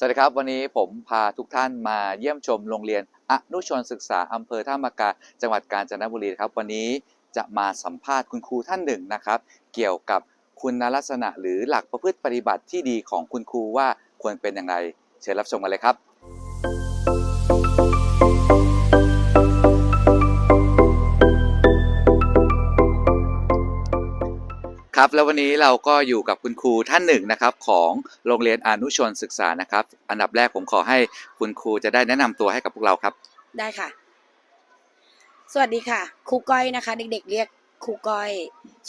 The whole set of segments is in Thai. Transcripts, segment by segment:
สวัสดีครับ วันนี้ผมพาทุกท่านมาเยี่ยมชมโรงเรียนอนุชนศึกษาอำเภอท่ามากาจังหวัดกาญจนบุรีครับ วันนี้จะมาสัมภาษณ์คุณครูท่านหนึ่งนะครับ เกี่ยวกับคุณลักษณะหรือหลักประพฤติปฏิบัติที่ดีของคุณครูว่าควรเป็นอย่างไร เชิญรับชมกันเลยครับ แล้ววันนี้เราก็อยู่กับคุณครูท่านหนึ่งนะครับของโรงเรียนอนุชนศึกษานะครับ อันดับแรกผมขอให้คุณครูจะได้แนะนำตัวให้กับพวกเราครับ ได้ค่ะ สวัสดีค่ะ ครูก้อยนะคะ เด็กๆ เรียกครูก้อย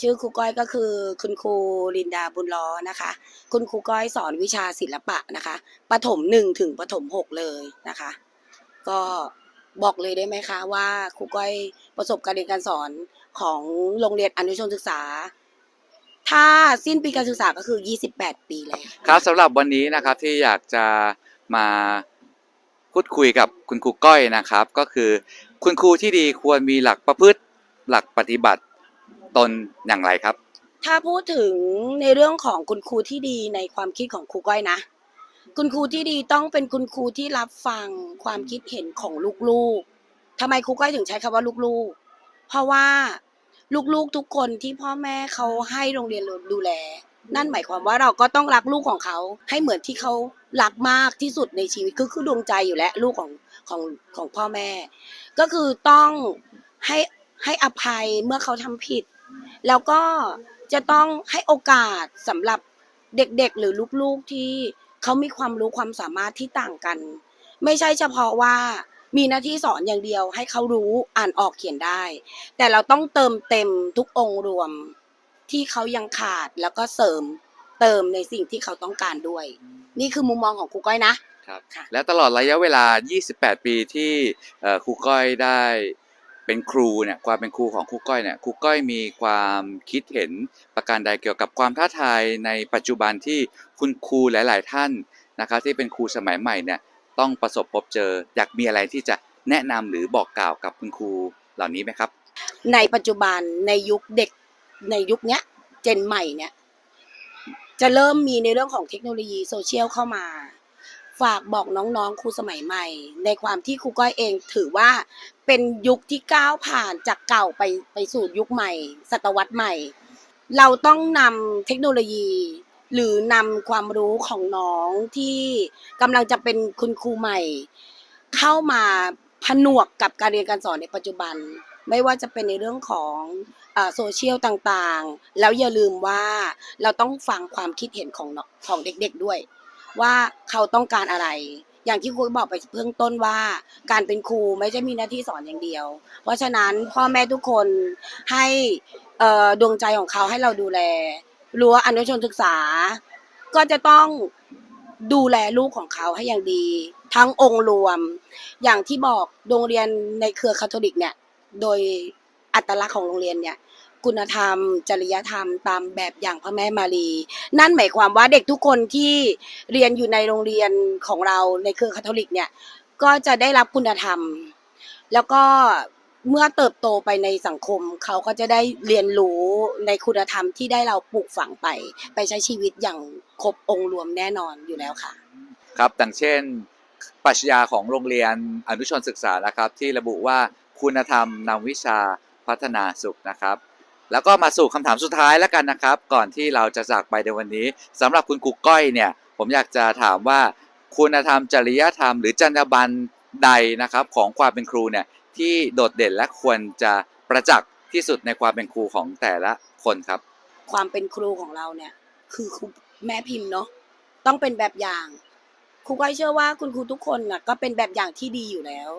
ชื่อครูก้อยก็คือ คุณครูลินดาบุญล้อนะคะ คุณครูก้อยสอนวิชาศิลปะนะคะประถมหนึ่งถึงประถมหกเลยนะคะ ก็บอกเลยได้ไหมคะว่าครูก้อยประสบการณ์เรียนการสอนของโรงเรียนอนุชนศึกษา ถ้าสิ้นปีการศึกษาก็คือ 28 ปีแล้ว ครับสำหรับวันนี้นะครับที่อยากจะมาพูดคุยกับคุณครูก้อยนะครับ ก็คือคุณครูที่ดีควรมีหลักประพฤติหลักปฏิบัติตนอย่างไรครับ ถ้าพูดถึงในเรื่องของคุณครูที่ดีในความคิดของครูก้อยนะ คุณครูที่ดีต้องเป็นคุณครูที่รับฟังความคิดเห็นของลูกๆทำไมครูก้อยถึงใช้คำว่าลูกๆ เพราะว่า ลูกๆทุกคนที่พ่อแม่เขาให้โรงเรียนดูแล นั่นหมายความว่าเราก็ต้องรักลูกของเขา ให้เหมือนที่เขารักมากที่สุดในชีวิตคือคือดวงใจอยู่แล้วลูกของของของพ่อแม่ ก็คือต้องให้ให้อภัยเมื่อเขาทำผิด แล้วก็จะต้องให้โอกาสสำหรับเด็กๆ หรือลูกๆที่เขามีความรู้ความสามารถที่ต่างกัน ไม่ใช่เฉพาะว่า มีหน้าที่สอนอย่างเดียวให้เขารู้อ่านออกเขียนได้ แต่เราต้องเติมเต็มทุกองค์รวมที่เขายังขาดแล้วก็เสริมเติมในสิ่งที่เขาต้องการด้วย นี่คือมุมมองของครูก้อยนะครับค่ะและตลอดระยะเวลา 28 ปีที่เอ่อครูก้อยได้เป็นครูเนี่ยความเป็นครูของครูก้อยเนี่ยครูก้อยมีความคิดเห็นประการใดเกี่ยวกับความท้าทายในปัจจุบันที่คุณครูหลาย ๆ ท่านนะครับที่เป็นครูสมัยใหม่เนี่ย ต้องประสบพบเจอ อยากมีอะไรที่จะแนะนำหรือบอกกล่าวกับคุณครูเหล่านี้ไหมครับ ในปัจจุบันในยุคเด็กในยุคเนี้ยเจนใหม่เนี่ยจะเริ่มมีในเรื่องของเทคโนโลยีโซเชียลเข้ามา ฝากบอกน้องๆครูสมัยใหม่ ในความที่ครูก้อยเองถือว่าเป็นยุคที่ก้าวผ่านจากเก่าไปไปสู่ยุคใหม่ ศตวรรษใหม่ เราต้องนำเทคโนโลยี หรือนำความรู้ของน้องที่กำลังจะเป็นคุณครูใหม่ เข้ามาผนวกกับการเรียนการสอนในปัจจุบัน ไม่ว่าจะเป็นในเรื่องของโซเชียลต่างๆ แล้วอย่าลืมว่าเราต้องฟังความคิดเห็นของของเด็กๆด้วย ว่าเขาต้องการอะไร อย่างที่ครูบอกไปเบื้องต้นว่า การเป็นครูไม่ใช่มีหน้าที่สอนอย่างเดียว เพราะฉะนั้นพ่อแม่ทุกคนให้ดวงใจของเขาให้เราดูแล รั้วอนุชนศึกษา ก็จะต้องดูแลลูกของเขาให้อย่างดี ทั้งองค์รวม อย่างที่บอกโรงเรียนในเครือคาทอลิกเนี่ย โดยอัตลักษณ์ของโรงเรียนเนี่ย คุณธรรม จริยธรรม ตามแบบอย่างพระแม่มารี นั่นหมายความว่าเด็กทุกคนที่เรียนอยู่ในโรงเรียนของเราในเครือคาทอลิกเนี่ย ก็จะได้รับคุณธรรม แล้วก็ เมื่อเติบโตไปในสังคม เขาก็จะได้เรียนรู้ในคุณธรรมที่ได้เราปลูกฝังไป ไปใช้ชีวิตอย่างครบองค์รวมแน่นอนอยู่แล้วค่ะ ครับดังเช่นปรัชญาของโรงเรียนอนุชนศึกษานะครับ ที่ระบุว่าคุณธรรมนำวิชาพัฒนาสุขนะครับ แล้วก็มาสู่คำถามสุดท้ายแล้วกันนะครับ ก่อนที่เราจะจากไปในวันนี้สำหรับคุณครูก้อยเนี่ย ผมอยากจะถามว่า คุณธรรมจริยธรรม หรือจรรยาบรรณ ใดนะครับของความเป็นครูเนี่ยที่โดดเด่นและควรจะประจักษ์ที่สุดในความเป็นครูของแต่ละคนครับ ความเป็นครูของเราเนี่ยคือครูแม่พิมพ์เนาะต้องเป็นแบบอย่างครูก้อยเชื่อว่าคุณครูทุกคนน่ะก็เป็นแบบอย่างที่ดีอยู่แล้ว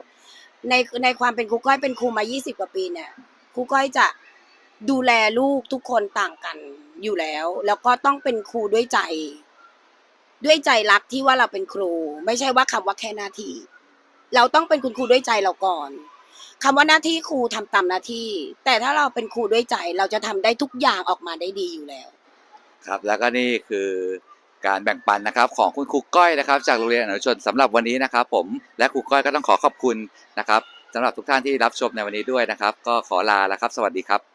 ในในความเป็นครูก้อยเป็นครูมา 20 กว่าปีเนี่ยครูก้อยจะดูแลลูกทุกคนต่างกันอยู่แล้ว แล้วก็ต้องเป็นครูด้วยใจ ด้วยใจรักที่ว่าเราเป็นครู ไม่ใช่ว่าคำว่าแค่หน้าที่ เราต้องเป็นคุณครูด้วยใจเราก่อนคำว่าหน้าที่ครูทำตามหน้าที่ แต่ถ้าเราเป็นครูด้วยใจเราจะทำได้ทุกอย่างออกมาได้ดีอยู่แล้ว ครับแล้วก็นี่คือการแบ่งปันนะครับ ของคุณครูก้อยนะครับ จากโรงเรียนอนุชนสำหรับวันนี้นะครับ ผมและครูก้อยก็ต้องขอขอบคุณนะครับสำหรับทุกท่านที่รับชมในวันนี้ด้วยนะครับ ก็ขอลาแล้วครับ สวัสดีครับ